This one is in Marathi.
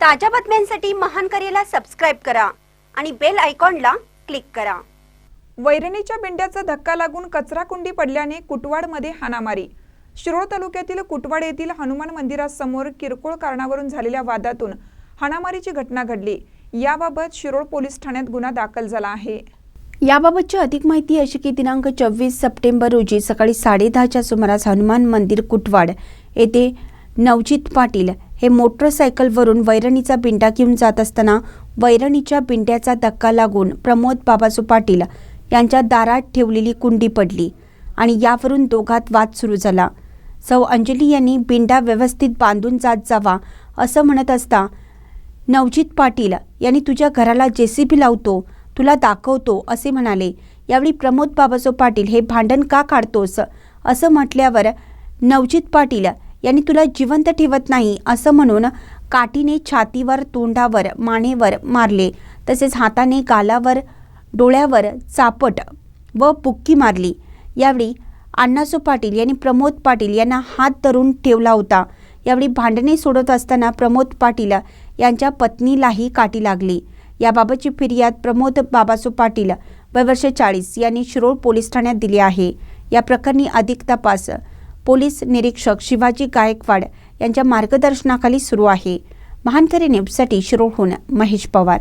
ताज्या बातम्यांसाठी महान करेला सबस्क्राईब करा आणि बेल आयकॉनला क्लिक करा. वैरणीच्या बिंड्याचा धक्का लागून कचरा कुंडी पडल्याने कुटवाडमध्ये हाणामारी. शिरोळ तालुक्यातील कुटवाड येथील हनुमान मंदिरासमोर किरकोळ कारणावरून झालेल्या वादातून हाणामारीची घटना घडली. याबाबत शिरोळ पोलीस ठाण्यात गुन्हा दाखल झाला आहे. याबाबतची अधिक माहिती अशी की दिनांक चोवीस सप्टेंबर रोजी सकाळी साडेदहाच्या सुमारास हनुमान मंदिर कुटवाड येथे नवजीत पाटील हे मोटरसायकलवरून वैरणीचा बिंडा घेऊन जात असताना वैरणीच्या बिंड्याचा धक्का लागून प्रमोद बाबासू पाटील यांच्या दारात ठेवलेली कुंडी पडली आणि यावरून दोघात वाद सुरू झाला. सौ अंजली यांनी बिंडा व्यवस्थित बांधून जात जावा असं म्हणत असता नवजित पाटील यांनी तुझ्या घराला जे सी बी लावतो तुला दाखवतो असे म्हणाले. यावेळी प्रमोद बाबासो पाटील हे भांडण का काढतोस? असं म्हटल्यावर नवजित पाटील यांनी तुला जिवंत ठेवत नाही असं म्हणून काठीने छातीवर तोंडावर मानेवर मारले. तसेच हाताने गालावर डोळ्यावर चापट व बुक्की मारली. यावेळी अण्णासो पाटील यांनी प्रमोद पाटील यांना हात धरून ठेवला होता. यावेळी भांडणे सोडत असताना प्रमोद पाटील यांच्या पत्नीलाही काठी लागली. याबाबतची फिर्याद प्रमोद बाबासो पाटील वयवर्ष चाळीस यांनी शिरोळ पोलीस ठाण्यात दिली आहे. या प्रकरणी अधिक तपास पोलीस निरीक्षक शिवाजी गायकवाड यांच्या मार्गदर्शनाखाली सुरू आहे. महानकरी न्यूजसाठी शिरोळहून महेश पवार.